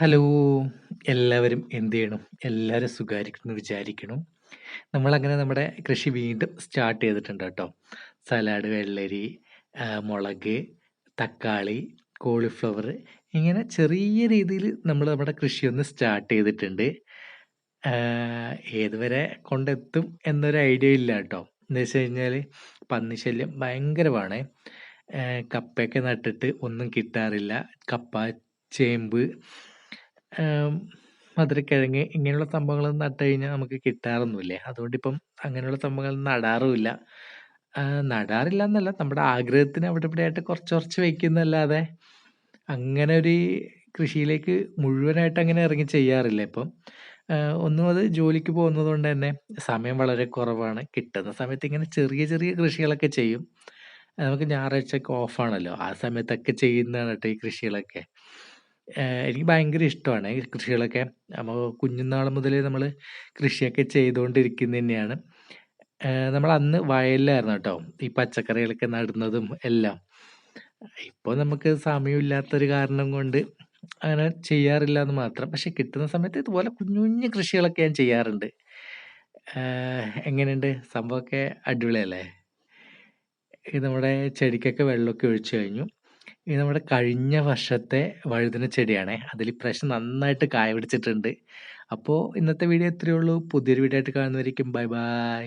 Hello! എല്ലാവരും എന്ത് ചെയ്യണം എല്ലാവരും സുഖമായിരിക്കുന്നു വിചാരിക്കണം നമ്മളങ്ങനെ നമ്മുടെ കൃഷി വീണ്ടും സ്റ്റാർട്ട് ചെയ്തിട്ടുണ്ട് കേട്ടോ. സലാഡ്, വെള്ളരി, മുളക്, തക്കാളി, കോളിഫ്ലവർ ഇങ്ങനെ ചെറിയ രീതിയിൽ നമ്മൾ നമ്മുടെ കൃഷി ഒന്ന് സ്റ്റാർട്ട് ചെയ്തിട്ടുണ്ട്. ഏതുവരെ കൊണ്ടെത്തും എന്നൊരു ഐഡിയ ഇല്ല കേട്ടോ. എന്ന് വെച്ച് കഴിഞ്ഞാൽ പന്നി ശല്യം ഭയങ്കരമാണേ. കപ്പയൊക്കെ നട്ടിട്ട് ഒന്നും കിട്ടാറില്ല. കപ്പ, ചേമ്പ്, മധുരക്കിഴങ്ങ് ഇങ്ങനെയുള്ള സംഭവങ്ങളൊന്നും നട്ട് കഴിഞ്ഞാൽ നമുക്ക് കിട്ടാറൊന്നുമില്ല. അതുകൊണ്ടിപ്പം അങ്ങനെയുള്ള സംഭവങ്ങൾ നടാറുമില്ല. നടാറില്ല എന്നല്ല നമ്മുടെ ആഗ്രഹത്തിന് അവിടെ ഇവിടെയായിട്ട് കുറച്ച് കുറച്ച് വയ്ക്കുന്നല്ലാതെ അങ്ങനെ ഒരു കൃഷിയിലേക്ക് മുഴുവനായിട്ട് അങ്ങനെ ഇറങ്ങി ചെയ്യാറില്ല ഇപ്പം. ഒന്നും അത് ജോലിക്ക് പോകുന്നത് കൊണ്ട് തന്നെ സമയം വളരെ കുറവാണ്. കിട്ടുന്ന സമയത്ത് ഇങ്ങനെ ചെറിയ ചെറിയ കൃഷികളൊക്കെ ചെയ്യും. നമുക്ക് ഞായറാഴ്ചയൊക്കെ ഓഫാണല്ലോ. ആ സമയത്തൊക്കെ ചെയ്യുന്നതാണ് കേട്ടോ ഈ കൃഷികളൊക്കെ. എനിക്ക് ഭയങ്കര ഇഷ്ടമാണ് ഈ കൃഷികളൊക്കെ. അപ്പോൾ കുഞ്ഞുനാൾ മുതലേ നമ്മൾ കൃഷിയൊക്കെ ചെയ്തുകൊണ്ടിരിക്കുന്നത് തന്നെയാണ്. നമ്മൾ അന്ന് വയലിലായിരുന്നു കേട്ടോ ഈ പച്ചക്കറികളൊക്കെ നടുന്നതും എല്ലാം. ഇപ്പോൾ നമുക്ക് സമയമില്ലാത്തൊരു കാരണം കൊണ്ട് അങ്ങനെ ചെയ്യാറില്ല എന്ന് മാത്രം. പക്ഷെ കിട്ടുന്ന സമയത്ത് ഇതുപോലെ കുഞ്ഞു കുഞ്ഞു കൃഷികളൊക്കെ ഞാൻ ചെയ്യാറുണ്ട്. എങ്ങനെയുണ്ട്? സംഭവമൊക്കെ അടിപൊളിയല്ലേ? ഇത് നമ്മുടെ ചെടിക്കൊക്കെ വെള്ളമൊക്കെ ഒഴിച്ചു കഴിഞ്ഞു. ഇത് നമ്മുടെ കഴിഞ്ഞ വർഷത്തെ വഴുതന ചെടിയാണ് അതിൽ ഇപ്രാവശ്യം നന്നായിട്ട് കായ പിടിച്ചിട്ടുണ്ട്. അപ്പോൾ ഇന്നത്തെ വീഡിയോ ഇത്രയേ ഉള്ളൂ. പുതിയൊരു വീഡിയോ ആയിട്ട് കാണുന്നവരേക്കും ബൈ ബൈ.